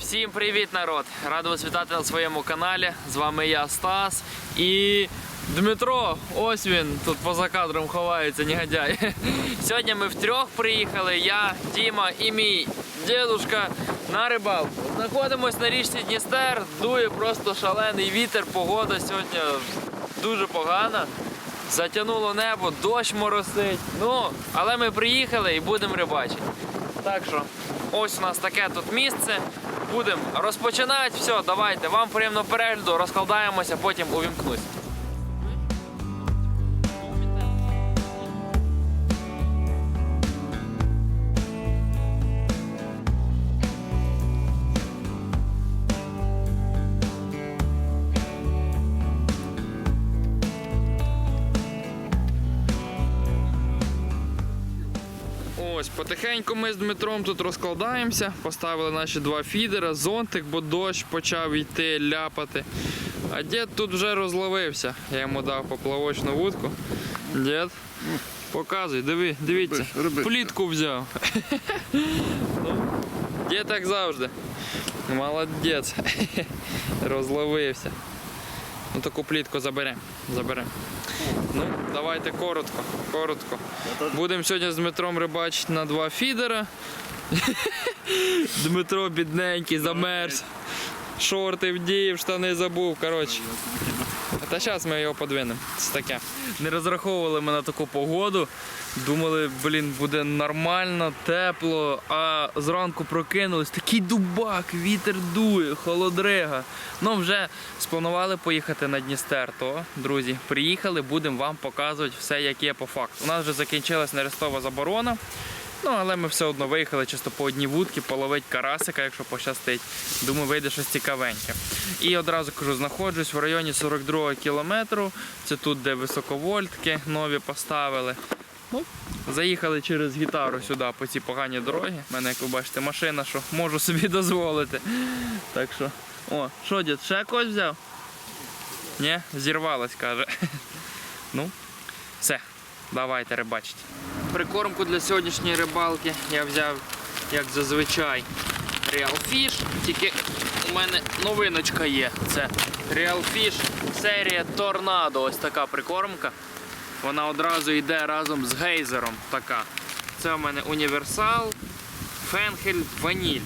Всім привіт, народ! Радий вас вітати на своєму каналі. З вами я Стас і Дмитро. Ось він тут поза кадром ховається, негодяй. Сьогодні ми втрьох приїхали. Я, Діма і мій дідушка на рибалку. Знаходимось на річці Дністер. Дує просто шалений вітер. Погода сьогодні дуже погана. Затягнуло небо, дощ моросить. Ну, але ми приїхали і будемо рибачити. Так що, ось у нас таке тут місце. Будемо розпочинати. Все, давайте. Вам приємного перегляду, розкладаємося, потім увімкнусь. Потихеньку ми з Дмитром тут розкладаємося. Поставили наші два фідера, зонтик, бо дощ почав йти, ляпати. А дід тут вже розловився. Я йому дав поплавочну вудку. Дід, показуй, диви, дивіться. Плітку взяв. Ну, Дід як завжди. Молодець. Розловився. Ну таку плітку заберемо. забере. Ну, давайте коротко, коротко. Будемо сьогодні з Дмитром рибачити на два фідера. Дмитро бідненький, замерз. Шорти вдів, штани забув. Коротше. Та зараз ми його подвинемо. Це таке. Не розраховували ми на таку погоду. Думали, блін, буде нормально, тепло, а зранку прокинулись. Такий дубак, вітер дує, холодрига. Ну, вже спланували поїхати на Дністер, то, друзі, приїхали, будемо вам показувати все, як є по факту. У нас вже закінчилась нерестова заборона. Ну, але ми все одно виїхали чисто по одній вудці, половить карасика, якщо пощастить. Думаю, вийде щось цікавеньке. І одразу кажу, знаходжусь в районі 42 кілометру. Це тут, де високовольтки нові поставили. Ну, заїхали через гітару сюди по цій поганій дорогі. У мене, як ви бачите, машина, що можу собі дозволити. Так що, о, що дід, ще когось взяв? Ні, зірвалась, каже. Ну, все, давайте рибачити. Прикормку для сьогоднішньої рибалки я взяв, як зазвичай, Real Fish. Тільки у мене новиночка є. Це Real Fish серія Торнадо. Ось така прикормка. Вона одразу йде разом з гейзером. Така. Це у мене універсал, фенхель, ваніль.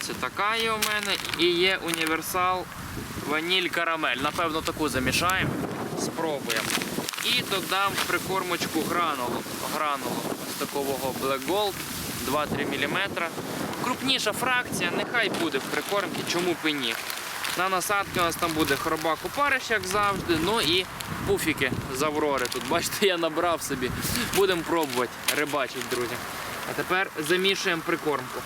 Це така є у мене. І є універсал ваніль карамель. Напевно, таку замішаємо. Спробуємо. І додам прикормочку гранулу. Гранулу ось такого Black Gold 2-3 мм. Крупніша фракція, нехай буде в прикормці, чому б і ні. На насадки у нас там буде хробак опариш, як завжди, ну і пуфіки з Аврори. Тут, бачите, я набрав собі. Будемо пробувати рибачити, друзі. А тепер замішуємо прикормку.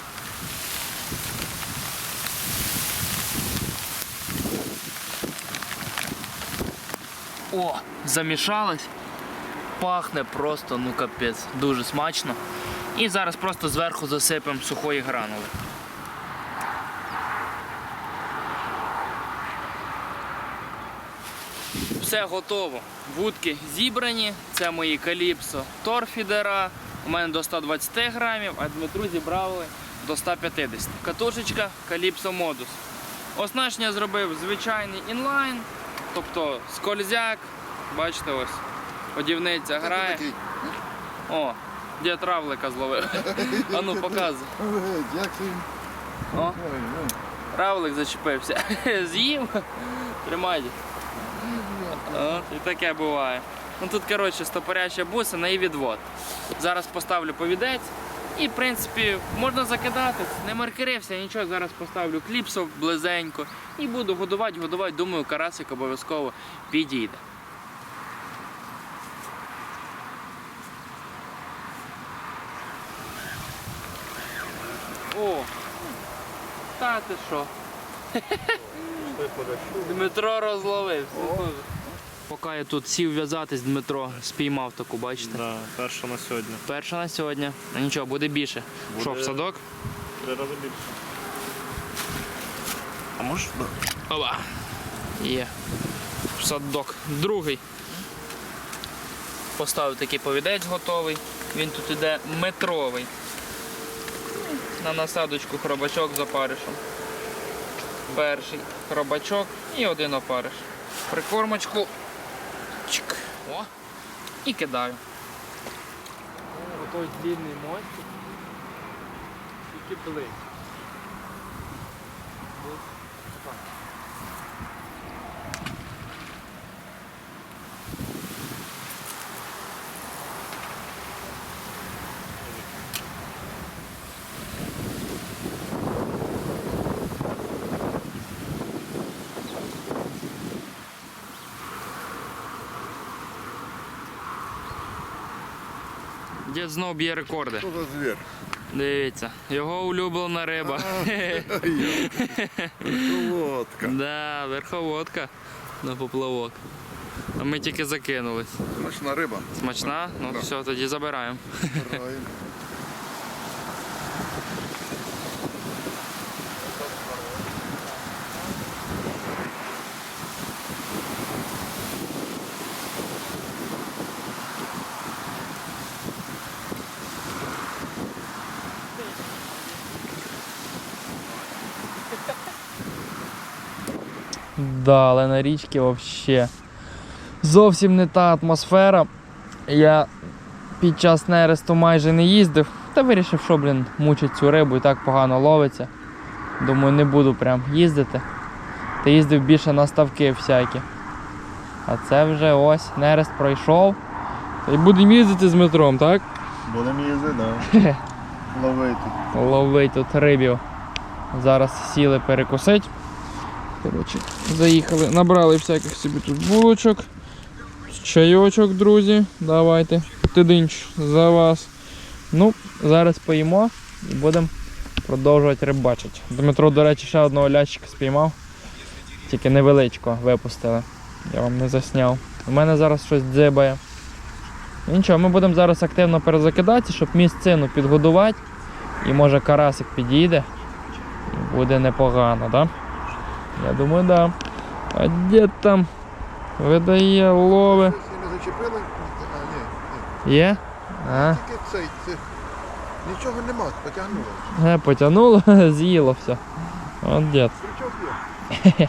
О, замішалось. Пахне просто, ну капець, дуже смачно. І зараз просто зверху засипемо сухої гранули. Все готово. Вудки зібрані. Це мої каліпсо торфідера. У мене до 120 грамів, а Дмитру зібрали до 150. Катушечка каліпсо модус. Оснащення зробив звичайний інлайн, тобто скользяк. Бачите, ось одівниця грає. О, дід равлика зловив. А ну показуй. Дякую. О, равлик зачепився. З'їв. Тримайте. І таке буває. Ну тут, коротше, стопоряча бусина і відвод. Зараз поставлю повідець. І, в принципі, можна закидати. Не маркерився, нічого. Зараз поставлю кліпсов близенько і буду годувати, годувати. Думаю, карасик обов'язково підійде. О! Та ти що? Дмитро розловився. Поки я тут сів в'язатись, Дмитро спіймав таку, бачите? Да, перша на сьогодні. Перша на сьогодні. Ну нічого, буде більше. Буде. Що, в садок? Три рази більше. А можеш? Оба. Є. В садок. Другий. Поставив такий повідець готовий. Він тут іде метровий. На насадочку хробачок з опаришем. Перший хробачок і один опариш. Прикормочку. І кидаю. О, той длинний мостик. Тільки близько. Дід знов б'є рекорди. Що за звір? Дивіться, його улюблена риба. Верховодка. да, верховодка на поплавок. А ми тільки закинулись. Смачна риба. Смачна? Ну все, тоді забираємо. Граємо. Да, але на річці взагалі зовсім не та атмосфера. Я під час нересту майже не їздив, та вирішив, що, блін, мучить цю рибу і так погано ловиться. Думаю, не буду прям їздити. Та їздив більше на ставки всякі. А це вже ось нерест пройшов. Та й будемо їздити з метром, так? Будемо їздити, да. Ловити. Ловить тут рибів. Зараз сіли перекусить. Коротше, заїхали, набрали всяких собі тут булочок. Чайочок, друзі. Давайте. Тидинч за вас. Ну, зараз поїмо і будемо продовжувати рибачити. Дмитро, до речі, ще одного лящика спіймав. Тільки невеличко випустили. Я вам не засняв. У мене зараз щось дзибає. Нічого, ми будемо зараз активно перезакидатися, щоб місцину підгодувати. І може карасик підійде. І буде непогано, так? Да? Я думаю. Да. А де там видає лови? Не зачепили? А, ні. Є? А. Тільки цей, це... Нічого нема, потягнуло. е, потягнуло, з'їло все. От дід.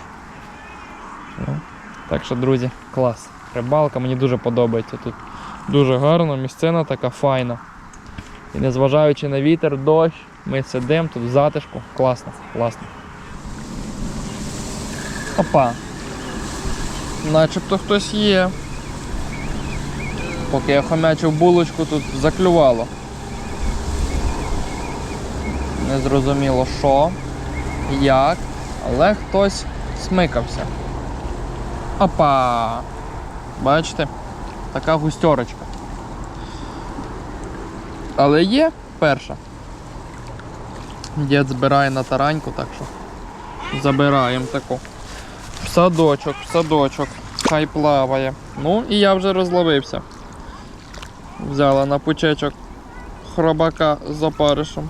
Так що, друзі, клас. Рибалка мені дуже подобається тут. Дуже гарно, місцина така файна. І незважаючи на вітер, дощ, ми сидимо тут в затишку. Класно, класно. Опа. Начебто хтось є. Поки я хомячив булочку, тут заклювало. Незрозуміло що, як, але хтось смикався. Опа! Бачите? Така густерочка. Але є перша. Дід збирає на тараньку, так що забираємо таку. В садочок, в садочок. Хай плаває. Ну і я вже розловився. Взяла на пучечок хробака з опаришем.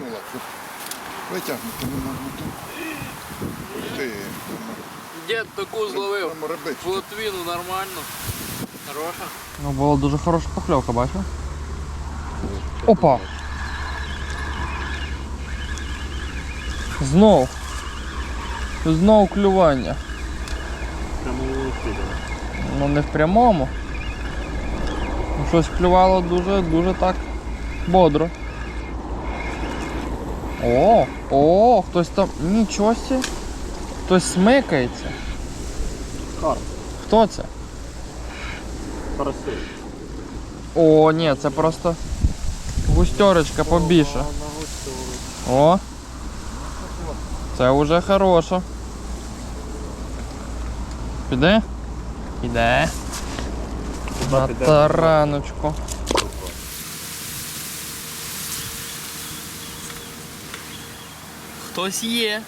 Ну ладно, витягнути не можна. Ти, Дід таку рибич. Плотвіну нормально. Хороша. Ну, була дуже хороша покльовка, бачив? Опа! Знов. Знов клювання. Ну не в прямому. Ну, Щось клювало дуже, дуже так бодро. О, о, хтось там. Нічого сі. Хтось смикається. Карп. Хто це? Карасей. О, ні, це просто густерочка побільше. О! Це вже хороше. Піде? Піде. На піде? тараночку. Хтось є.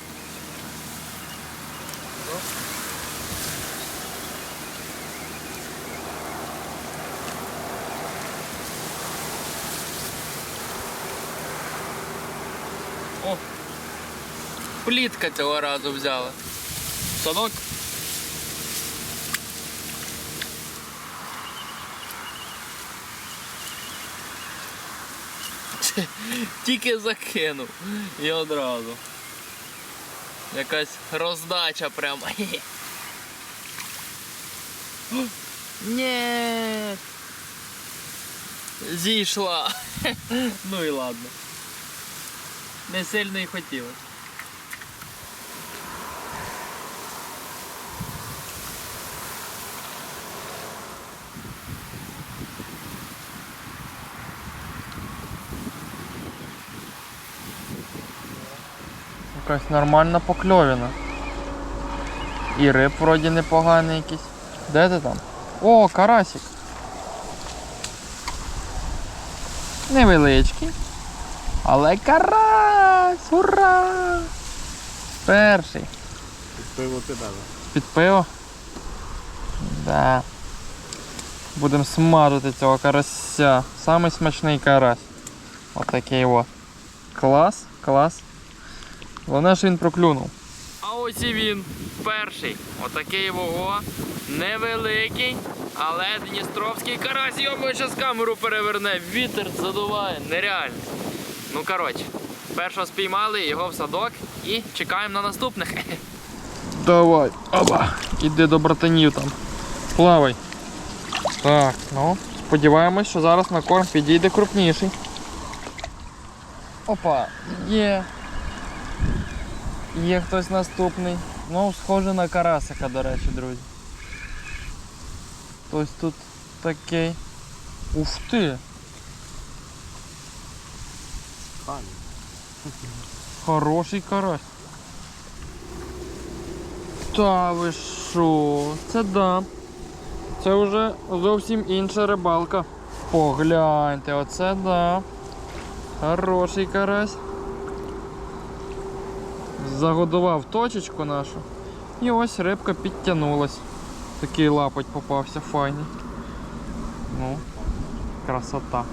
Плітка цього разу взяла. Санок. Тільки закинув і одразу. Якась роздача прямо. Ні. Зійшла. Ну і ладно. Не сильно і хотілося. Якась нормальна покльовіна. І риб вроді непоганий якийсь. Де ти там? О, карасик. Невеличкий. Але карась! Ура! Перший. Під Пиво тебе. да. Під пиво? Да. Будемо смажити цього карася. Самий смачний карась. Отакий от. Клас, клас. Головне, що він проклюнув. А ось і він. Перший. Отакий вого. Невеликий, але Дністровський карась. Йому зараз камеру переверне. Вітер задуває. Нереально. Ну коротше, першого спіймали, його в садок і чекаємо на наступних. Давай, оба. Іди до братанів там. Плавай. Так, ну, сподіваємось, що зараз на корм підійде крупніший. Опа, є. Є хтось наступний. Ну, схоже на карасика, до речі, друзі. Хтось тут такий. Ух ти! Хороший карась. Та ви що? Це да. Це вже зовсім інша рибалка. Погляньте, оце да. Хороший карась. Загодував точечку нашу. І ось рибка підтягнулась. Такий лапоть попався файний. Ну, красота.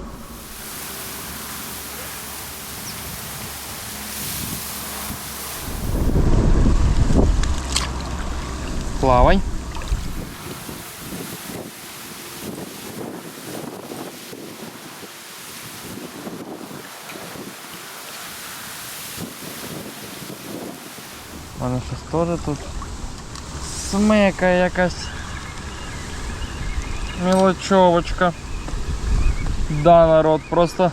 Плавай. У щось теж тут смика якась мілочовочка. Да, народ, просто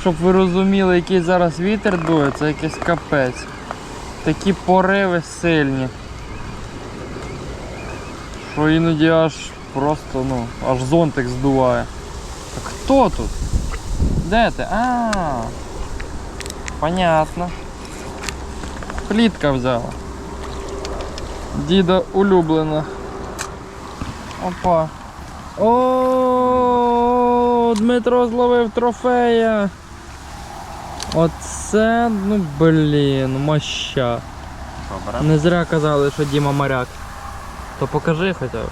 щоб ви розуміли, який зараз вітер дує, це якийсь капець. Такі пориви сильні. Що іноді аж просто, ну, аж зонтик здуває. Так хто тут? Де ти? А, понятно. Плітка взяла. Діда улюблена. Опа. О, Дмитро зловив трофея. Оце, ну блін, моща. Не зря казали, що Діма моряк. То покажи хоча б.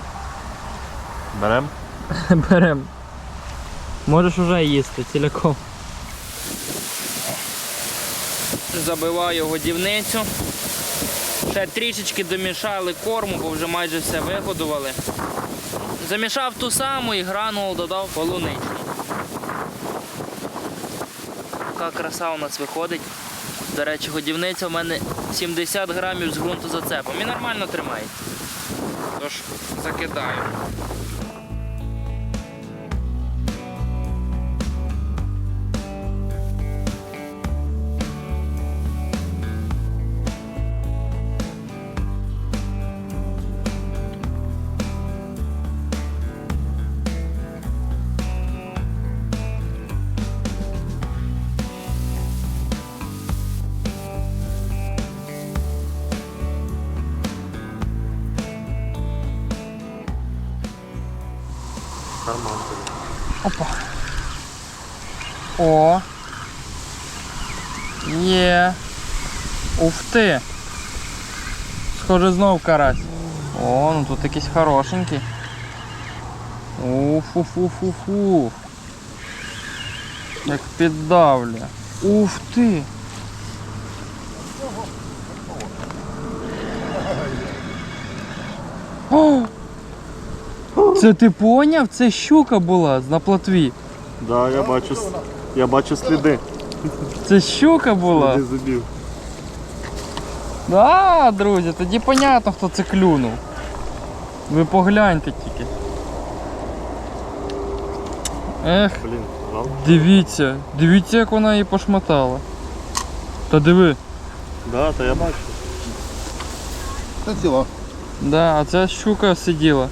Берем? Берем. Можеш уже їсти ціляком. Забиваю годівницю. Ще трішечки домішали корму, бо вже майже все вигодували. Замішав ту саму і гранул додав полуничний. Така краса у нас виходить. До речі, годівниця в мене 70 грамів з ґрунту зацепом і нормально тримається. Тож закидаю. О. Є. Ух ти. Схоже знов карась. О, ну тут якийсь хорошенький. Уфу-фу-фу-фу. Як піддавлює. Ух ти. О! Це ти поняв? Це щука була на плотві. Да, я бачу. Я бачу сліди. Це щука була? Сліди зубів. Да, друзі, тоді понятно, хто це клюнув. Ви погляньте тільки. Ех, Блін, жалко. дивіться, дивіться, як вона її пошмотала. Та диви. Да, то я бачу. Це ціла. Да, а ця щука сиділа.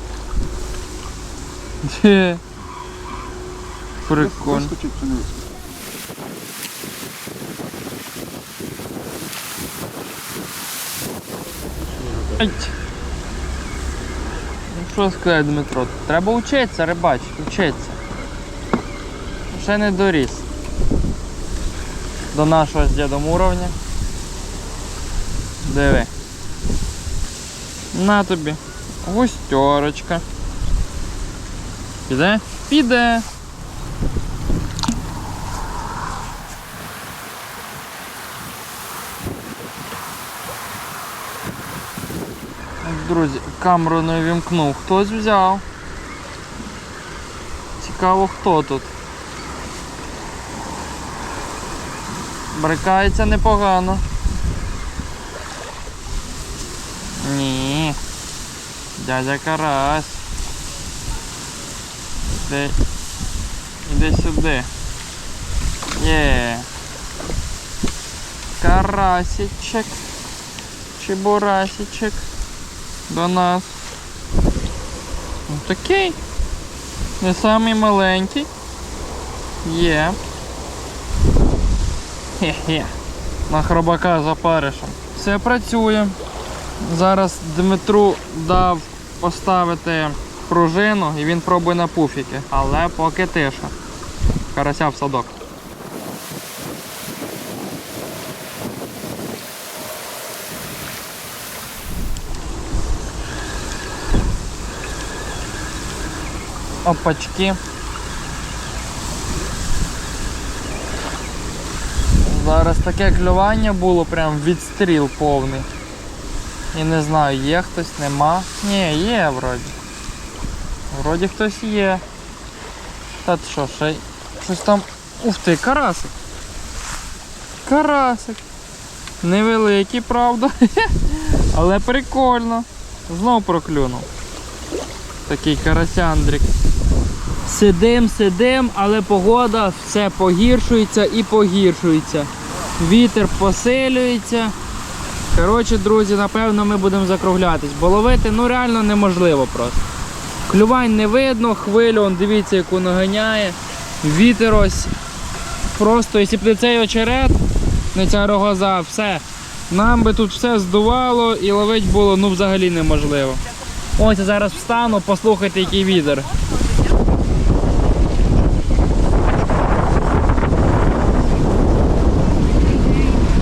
Де? Прикольно. Вискочить чи не вискочить? Ну що сказати, Дмитро? Треба вчитися, рибачити, вчитися. Ще не доріс. До нашого з дідом уровня. Диви. На тобі. Густерочка. Піде? Піде. Друзі, камеру не вімкнув. Хтось взяв. Цікаво хто тут. Брикається непогано. Ні. Дядя Карась. Іди. Іди сюди. Є. Карасічек. Чебурасічек до нас. Ну, Такий. Не самий маленький. Є. Хе-хе. На хробака за паришем. Все працює. Зараз Дмитру дав поставити пружину і він пробує на пуфіки. Але поки тиша. Карася в садок. Опачки. Зараз таке клювання було прям відстріл повний. І не знаю, є хтось, нема. Ні, є вроді. Вроді хтось є. Та що, ще щось там. Ух ти, карасик. Карасик. Невеликий, правда. Але прикольно. Знов проклюнув. Такий карасяндрик. Сидим, сидим, але погода все погіршується і погіршується. Вітер посилюється. Коротше, друзі, напевно, ми будемо закруглятись, бо ловити ну реально неможливо просто. Клювань не видно, хвилю, он, дивіться, яку наганяє. Вітер ось. Просто, якщо б не цей очерет, не ця рогоза, все. Нам би тут все здувало і ловити було ну взагалі неможливо. Ось я зараз встану, послухайте, який вітер.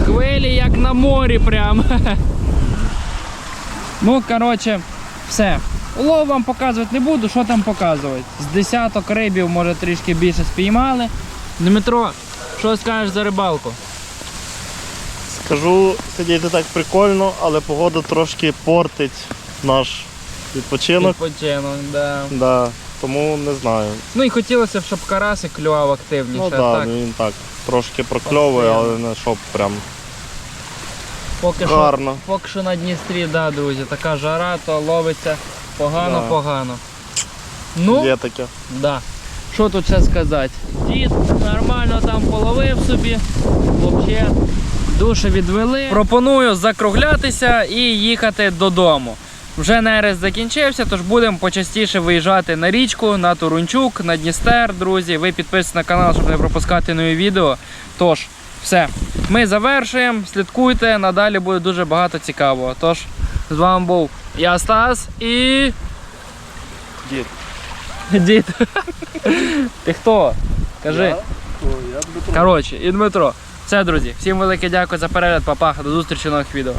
Хвилі як на морі прям. Ну, коротше, все. Улов вам показувати не буду, що там показувати. З десяток рибів, може трішки більше спіймали. Дмитро, що скажеш за рибалку? Скажу, сидіти так прикольно, але погода трошки портить наш відпочинок. Відпочинок, да. Да, тому не знаю. Ну і хотілося б, щоб карасик клював активніше. Ну да, так, він так трошки прокльовує, але не щоб прям поки що, поки що на Дністрі, да, друзі, така жара, то ловиться Да. погано-погано. Ну, Є таке. Да. Що тут ще сказати? Дід нормально там половив собі. Взагалі, душу відвели. Пропоную закруглятися і їхати додому. Вже нерест закінчився, тож будемо почастіше виїжджати на річку, на Турунчук, на Дністер, друзі. Ви підписуйтесь на канал, щоб не пропускати нові відео. Тож, все. Ми завершуємо. Слідкуйте, надалі буде дуже багато цікавого. Тож, з вами був я Стас і. Дід. Дід. Ти хто? Кажи. Коротше, і Дмитро. Все, друзі. Всім велике дякую за перегляд, папа. До зустрічі в нових відео.